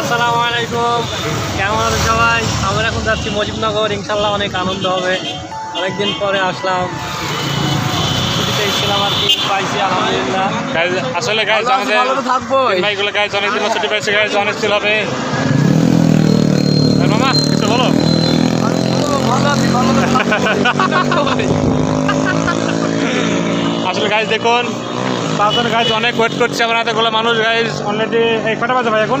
আসসালামু আলাইকুম। কেমন আছেন সবাই? আমরা এখন যাচ্ছি মজিবনগর। ইনশাল্লাহ অনেক আনন্দ হবে। অনেকদিন পরে আসলাম। ছুটিতে ছিলাম আর কি পাইছি আলহামদুলিল্লাহ। Guys, আসলে গাইজ আমাদের তিন ভাইগুলো গাইজ অনেকদিন ছুটি গাইজ অনেক ছিল হবে। মামা কিছু বলো? আসলে গাইজ দেখুন পাঁচজন গাইজ অনেক ওয়েট করছে আমরা এতগুলো মানুষ গাইজ অলরেডি এই কটা বাজে ভাই এখন?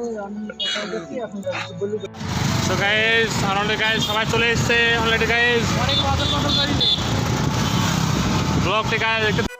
দেখুন তো গাইজ অলরেডি গাইজ সবাই চলে এসছে। অলরেডি গাইজ ব্লগটি গাইজ একটু Let's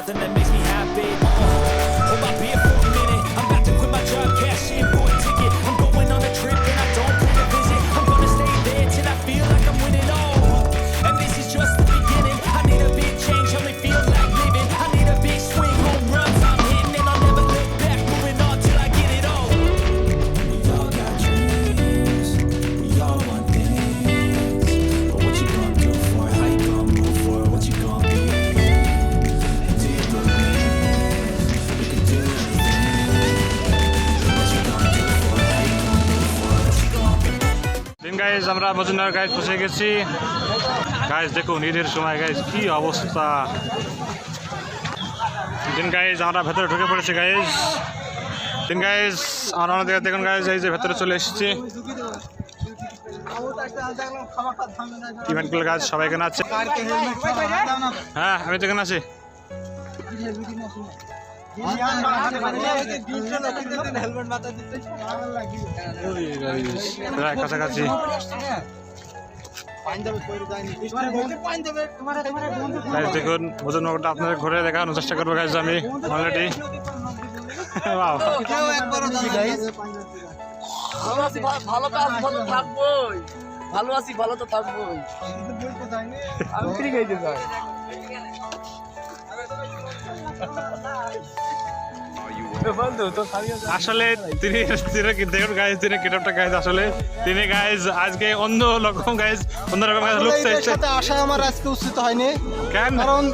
nothing that makes me happy. Uh, hold my beer minute. Guys আমরা মজুমদার গাইজ পৌঁছে গেছি। গাইজ দেখুন ঈদের সময় গাইজ কি অবস্থা। দিন গাইজ আমরা ভেতরে ঢুকে পড়েছি গাইজ দিন গাইজ আমরা আমাদের দেখুন গাইজ এই যে ভেতরে চলে এসেছি। ইভেন্টগুলো গাছ সবাই এখানে আছে। হ্যাঁ আমি তো এখানে আছি। কাছাকাছি দেখুন ভোজন নগরটা আপনাদের ঘুরে দেখানোর চেষ্টা করব গাইজ আমি অলরেডি ভালো আছি ভালো ভালো আছি ভালো তো থাকবোই আমি খাইতে চাই আসলে তিনি তিনি দেখুন গাইজ তিনি কিতাবটা গাইজ আসলে তিনি গাইজ আজকে অন্য রকম গাইজ অন্যরকম গাইজ লুক সাথে আসা আমার আজকে উচিত হয়নি। কেন? কারণ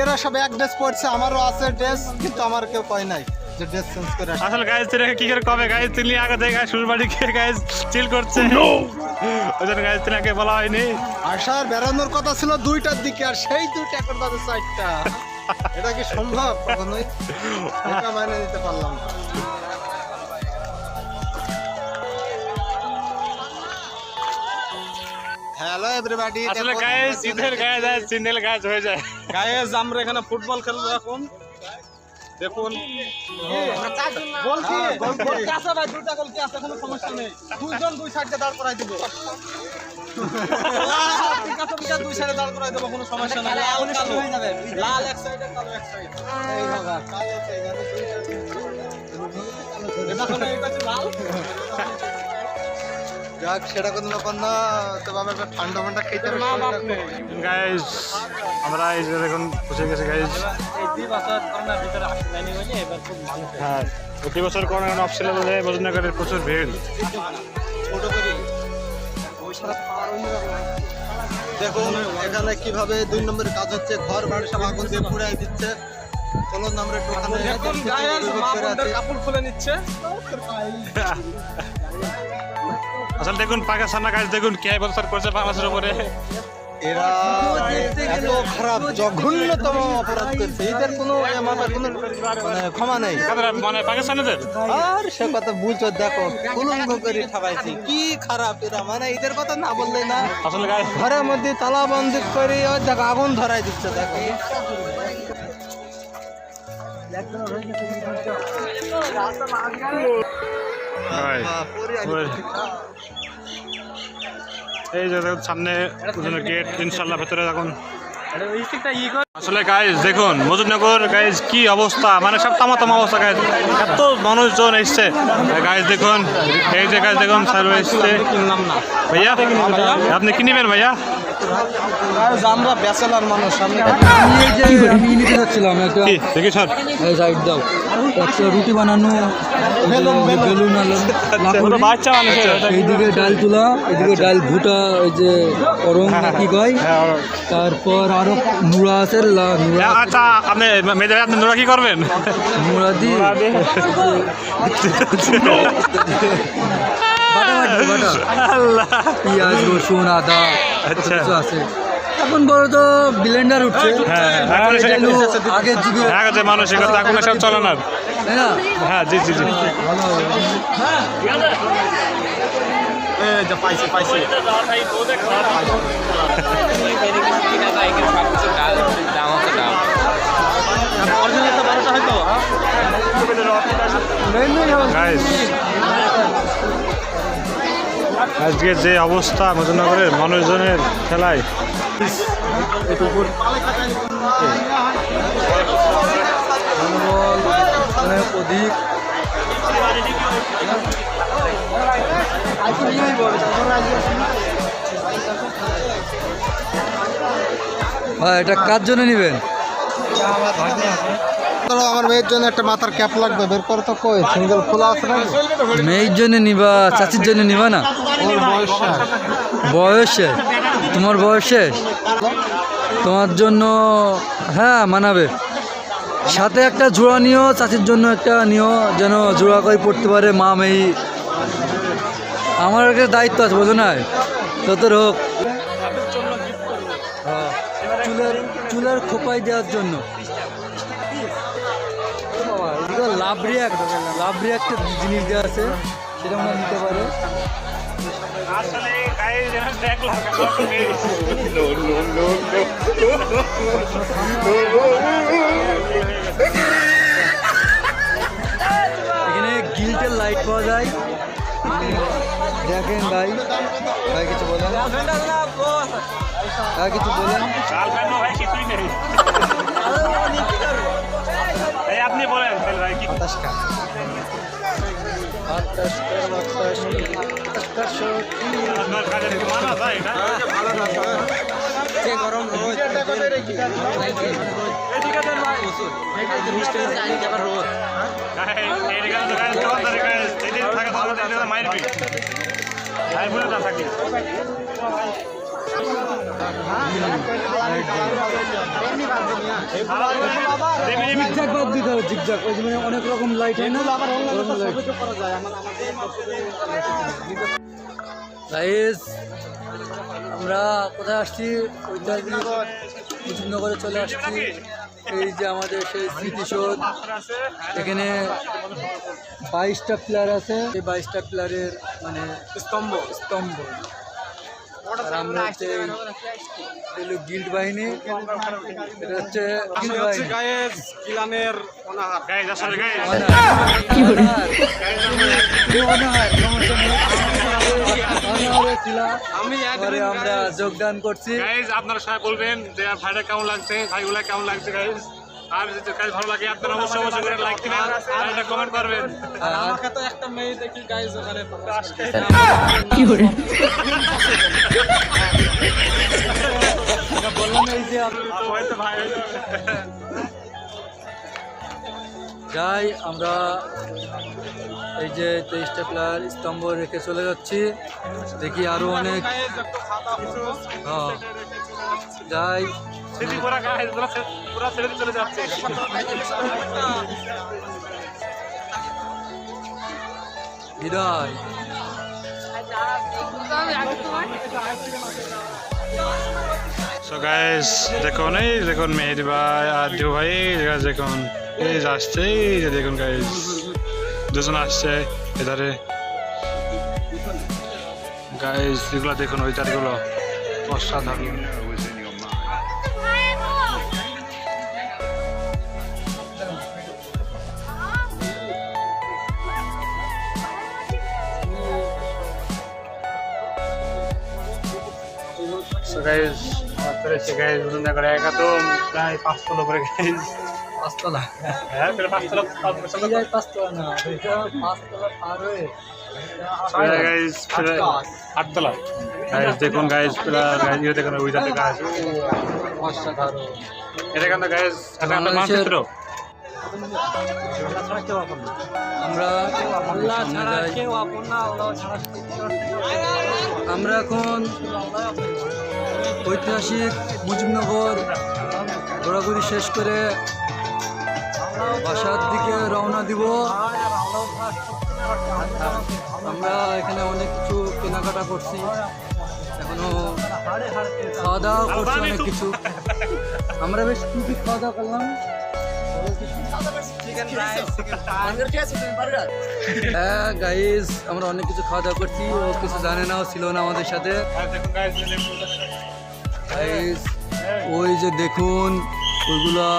এরা সব এক ড্রেস পরছে আমারও আছে ড্রেস কিন্তু আমার কেউ কয় নাই যে ড্রেস চেঞ্জ করে আসলে গাইজ তিনি কি করে কবে গাইজ তিনি আগে থেকে গাইজ শ্বশুর বাড়ি গিয়ে গাইজ চিল করছে। ওই জন্য গাইজ তিনাকে বলা হয়নি। আসার বেড়ানোর কথা ছিল দুইটার দিকে আর সেই দুইটা এখন বাজে চারটা। এটা কি সম্ভব? কখনোই? এটা মানে নিতে পারলাম না। হ্যালো এভরিবাডি আসলে গায়েস ইদের গায়ে সিঙ্গেল হয়ে যায়। গায়েস আমরা এখানে ফুটবল খেলব এখন দেখুন। গোল কি গোল কি আছে ভাই দুটা গোল কি আছে কোনো সমস্যা নেই। দুইজন দুই সাইডে দাঁড় করাই দেব। ঠিক আছে দুই সাইডে দাঁড় করাই দেব কোনো সমস্যা নেই। লাল কালো হয়ে যাবে। লাল এক সাইডে কালো এক সাইডে এই বাবা। কালো আছে সাইডে এটা কোনো এই পাশে লাল? যাক সেটা কোনো ব্যাপার না। তো বাবা একটা ঠান্ডা মান্ডা খেতে হবে গাইজ আমরা এই যে দেখুন বসে গেছে গাইজ ভিতরে বলে এবার খুব হ্যাঁ প্রতি বছর করোনা অফ ছিল বলে বজনগরের প্রচুর ভিড়। দেখুন এখানে কীভাবে দুই নম্বরের কাজ হচ্ছে ঘর বাড়ি সব আগুন দিয়ে পুড়াই দিচ্ছে। কাপড় খুলে নিচ্ছে। আসলে দেখুন পাকিস্তান গাইজ দেখুন কে বছর করছে বাংলাদেশের উপরে? এরা এত খারাপ জঘন্যতম অপরাধ করছে। এদের কোনো মানে ক্ষমা নেই। মানে পাকিস্তানিদের? আর সে কথা বুঝো দেখো করে কি খারাপ এরা মানে এদের কথা না বললে না। আসলে ঘরের মধ্যে তালা বন্ধ করে ওই দেখো আগুন ধরাই দিচ্ছে দেখো. এই যে দেখুন, সামনে গেট ইনশাল্লাহ ভেতরে কর আসলে গাইজ দেখুন মজুরনগর গাইজ কি অবস্থা? মানে সব তামাতাম অবস্থা গাইজ এত মানুষজন এসছে। গাইজ দেখুন, এই যে গাইজ দেখুন ভাইয়া, আপনি কি নেবেন ভাইয়া? আমরা ব্যাচেলার মানুষ আমরা আমি এই যে আমি নিতে যাচ্ছিলাম একটা কি? দেখি স্যার এই সাইড দাও। একটা রুটি বানানো বেলুন বাচ্চা মানুষের। এইদিকে ডাল তুলা এদিকে ডাল ভুটা ওই যে করম কি কয়? হ্যাঁ, তারপর আরও নুড়া আছে লা- নুড়া আচ্ছা আপনি মেয়েদের আপনি নোরা কি করবেন? নুড়া বাটা বাটা। আল্লাহ। পেঁয়াজ রসুন আদা। আচ্ছা। আছে। এখন বড় তো ব্লেন্ডার উঠছে। হ্যাঁ, এখন এটা আগের যুগে হ্যাঁ গেছে মানসিকতা এখন সব চলে না। হ্যাঁ জি জি জি। পাইছি আজকে যে অবস্থা মজনগরের মানুষজনের খেলায়। অধিক এটা কার জন্য নেবেন? ধরো আমার মেয়ের জন্য একটা মাথার ক্যাপ লাগবে বের করে তো কই? সিঙ্গেল খোলা আছে নাকি? মেয়ের জন্য নিবা চাচির জন্য নিবা না? ওর বয়স। বয়সে তোমার বয়সে তোমার জন্য হ্যাঁ মানাবে। সাথে একটা জোড়া নিও চাচির জন্য একটা নিও যেন জোড়া করে পড়তে পারে মা মেয়ে। আমার একটা দায়িত্ব আছে বোঝো না তোর হোক। হ্যাঁ, চুলের চুলের খোপাই দেওয়ার জন্য। লাভ রিয়াক্ট লাভ রিয়াক্টের জিনিস দেওয়া আছে সেটা আমরা নিতে পারে। এখানে গিল্টের লাইট পাওয়া যায়। দেখেন ভাই ভাই কিছু বলেন। ভাই কিছু বলেন। কিছুই নেই। তো গাইজ কেমন ধরে গাইজ? যেদিন থাকে বাদ দিতে হবে ওই মানে অনেক রকম লাইট হয় না? লাইট আমরা কোথায় আসছি? ঐতিহাসিক মুজিবনগরে চলে আসছি। এই যে আমাদের সেই স্মৃতিসৌধ। এখানে বাইশটা প্লেয়ার আছে। এই বাইশটা প্লেয়ারের মানে স্তম্ভ। স্তম্ভ। আমরা হচ্ছে গিল্ড বাহিনী এটা হচ্ছে বাহিনী। গায়েস কিলানের অনাহার। আসলে কি আমরা যোগদান করছি। গাইজ আপনারা সবাই বলবেন যে ভাইটা কেমন লাগছে ভাইগুলা কেমন লাগছে গাইজ আর যদি কাজ ভালো লাগে আপনারা অবশ্যই অবশ্যই করে লাইক দিবেন আর একটা কমেন্ট করবেন। আর আমাকে তো একটা মেয়ে দেখি গাইস ওখানে বললাম এই যে হয়তো ভাই যাই আমরা এই যে তেইশটা প্লেয়ার স্তম্ভ রেখে চলে যাচ্ছি। দেখি আরও অনেক। হ্যাঁ। যাই। গাইস দেখুন এই দেখুন মেহেদি ভাই আর দিউ ভাই, দেখুন, এই আসছে দেখুন গাইস দুজন আসছে এধারে গাইস এগুলো দেখুন ওই তারগুলো অসাধারণ গাইজ গাইস বুঝুন না করে একদম প্রায় পাঁচতলা করে গাইস পাঁচতলা। হ্যাঁ প্রায় পাঁচতলা পাঁচতলা না এটা পাঁচতলা পার হয়ে আটতলা। দেখুন ওই অসাধারণ। এটা মানচিত্র? যাই। আমরা এখন ঐতিহাসিক মুজিবনগর ঘোরাঘুরি শেষ করে বাসার দিকে রওনা দিব। আমরা এখানে অনেক কিছু কেনাকাটা করছি। এখনও খাওয়া দাওয়া করছি অনেক কিছু। আমরা বেশ কি কি খাওয়া দাওয়া করলাম? হ্যাঁ গাইস আমরা অনেক কিছু খাওয়া দাওয়া করছি। ও কিছু জানে না ছিল না আমাদের সাথে। গাইস ওই যে দেখুন ওইগুলা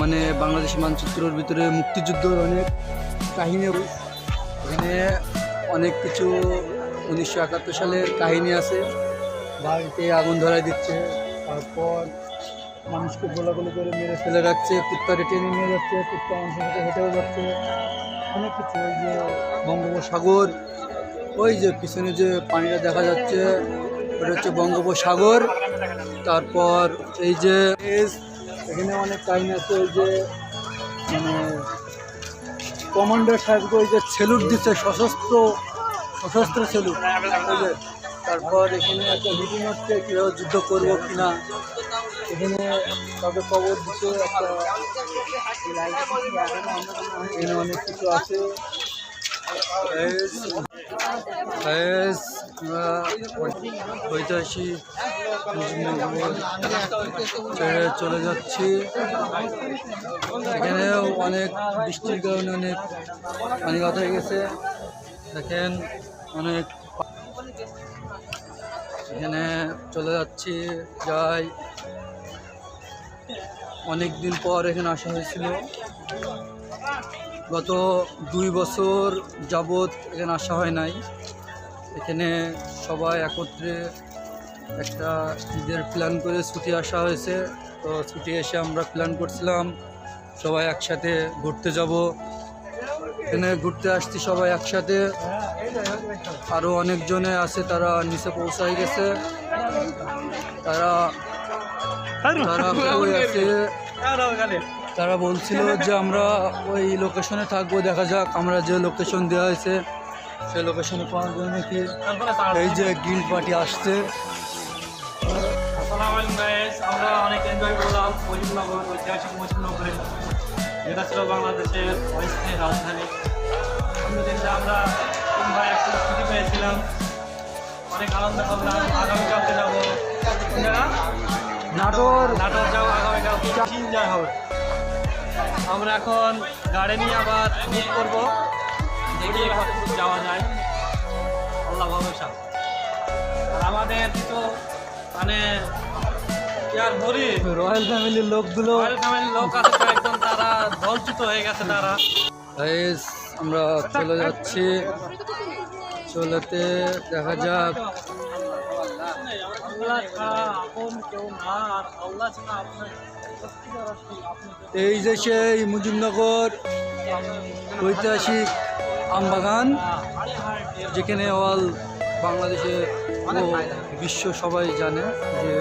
মানে বাংলাদেশ মানচিত্রের ভিতরে মুক্তিযুদ্ধের অনেক কাহিনী এখানে অনেক কিছু উনিশশো একাত্তর সালের কাহিনী আছে। বাড়িতে আগুন ধরাই দিচ্ছে, তারপর মানুষকে গোলাগুলি করে মেরে ফেলে রাখছে, কুত্তারে টেনে নিয়ে যাচ্ছে, কুত্তা মানুষের সাথে হেঁটেও যাচ্ছে। অনেক কিছু, ওই যে বঙ্গোপসাগর, ওই যে পিছনে যে পানিটা দেখা যাচ্ছে, ওটা হচ্ছে বঙ্গোপসাগর। তারপর এই যে এখানে অনেক কাহিনী আছে, ওই যে মানে কমান্ডার সাহেবকে ওই যে সেলুট দিচ্ছে, সশস্ত্র সশস্ত্র সেলুট। ওই যে, তারপর এখানে একটা মিটিং হচ্ছে, কীভাবে যুদ্ধ করব কিনা। এখানে কাউকে খবর দিচ্ছে একটা এখানে অনেক কিছু আছে। ঐতিহাসিক ছেড়ে চলে যাচ্ছি। এখানেও অনেক বৃষ্টির কারণে অনেক পানিঘাত হয়ে গেছে। দেখেন অনেক এখানে চলে যাচ্ছি, যাই। অনেক দিন পর এখানে আসা হয়েছিল। গত দুই বছর যাবৎ এখানে আসা হয় নাই। এখানে সবাই একত্রে একটা ঈদের প্ল্যান করে ছুটি আসা হয়েছে। তো ছুটি এসে আমরা প্ল্যান করছিলাম সবাই একসাথে ঘুরতে যাব। এখানে ঘুরতে আসছি সবাই একসাথে। আরও অনেকজনে আছে তারা নিচে পৌঁছাই গেছে। তারা তারা আছে তারা বলছিল যে আমরা ওই লোকেশনে থাকব দেখা যাক আমরা যে লোকেশন দেওয়া হয়েছে সেই লোকেশনে পাওয়ার জন্য নাকি। এই যে গিল পার্টি আসছে। আমরা অনেক এনজয় করলাম। ঐতিহাসিক মুজিবনগরে যেটা ছিল বাংলাদেশের অস্থায়ী রাজধানী। আমরা তিন ভাই ছুটি পেয়েছিলাম। অনেক আনন্দ করলাম। আগামীকালকে যাব। নাটোর। নাটোর যাব আগামীকাল। এনজয় হবে আমরা এখন গাড়ি নিয়ে আবার মুভ করব। দেখি কতটুকু যাওয়া যায়। আল্লাহ ভরসা আর আমাদের তো মানে আর বলি? রয়্যাল ফ্যামিলির লোকগুলো রয়্যাল ফ্যামিলির লোক আছে কয়েকজন তারা দলচ্যুত হয়ে গেছে তারা। আমরা চলে যাচ্ছি। চলেতে দেখা যাক। আল্লাহ ছাড়া আপন কেউ না আর আল্লাহ ছাড়া আপনার এই যে সেই মুজিবনগর ঐতিহাসিক আমবাগান যেখানে অল বাংলাদেশে বিশ্ব সবাই জানে যে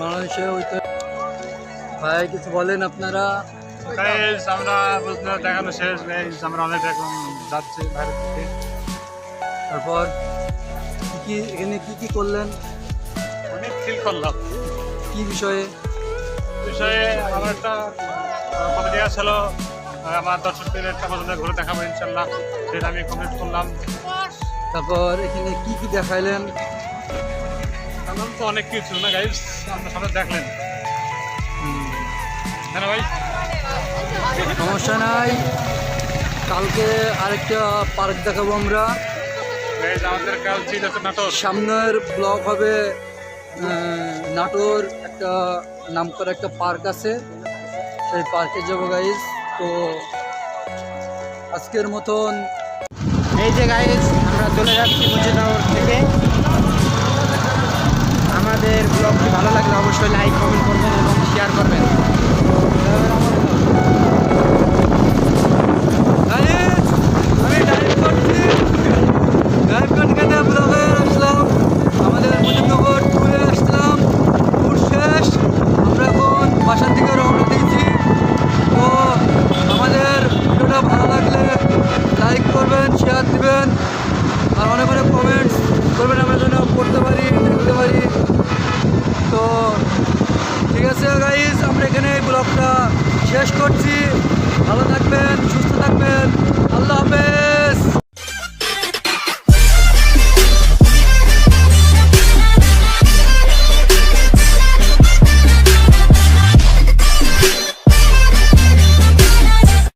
বাংলাদেশে ঐতিহাসিক ভাই কিছু বলেন আপনারা? আমরা দেখানো শেষ আমরা অনেক এখন যাচ্ছি বাইরে থেকে তারপর কি কি এখানে কি কি করলেন? অনেক ফিল করলাম। কি বিষয়ে? বিষয়ে আমার একটা কথা দেওয়া ছিল আমার দর্শকদের একটা পর্যন্ত ঘুরে দেখাবো ইনশাল্লাহ সেটা আমি কমপ্লিট করলাম। তারপর এখানে কি কি দেখাইলেন? আমার তো অনেক কিছু না গাইজ আপনার সামনে দেখলেন। হ্যাঁ ভাই? সমস্যা নাই। কালকে আরেকটা পার্ক দেখাবো আমরা। আমাদের কাল আছে নাটক। সামনের ব্লক হবে নাটোর একটা নাম করা একটা পার্ক আছে। সেই পার্কে যাব গাইজ তো আজকের মতন এই যে গাইজ আমরা চলে যাচ্ছি মুজিবনগর থেকে। আমাদের ব্লগটি ভালো লাগলে অবশ্যই লাইক কমেন্ট করবেন এবং শেয়ার করবেন। গাইজ আমি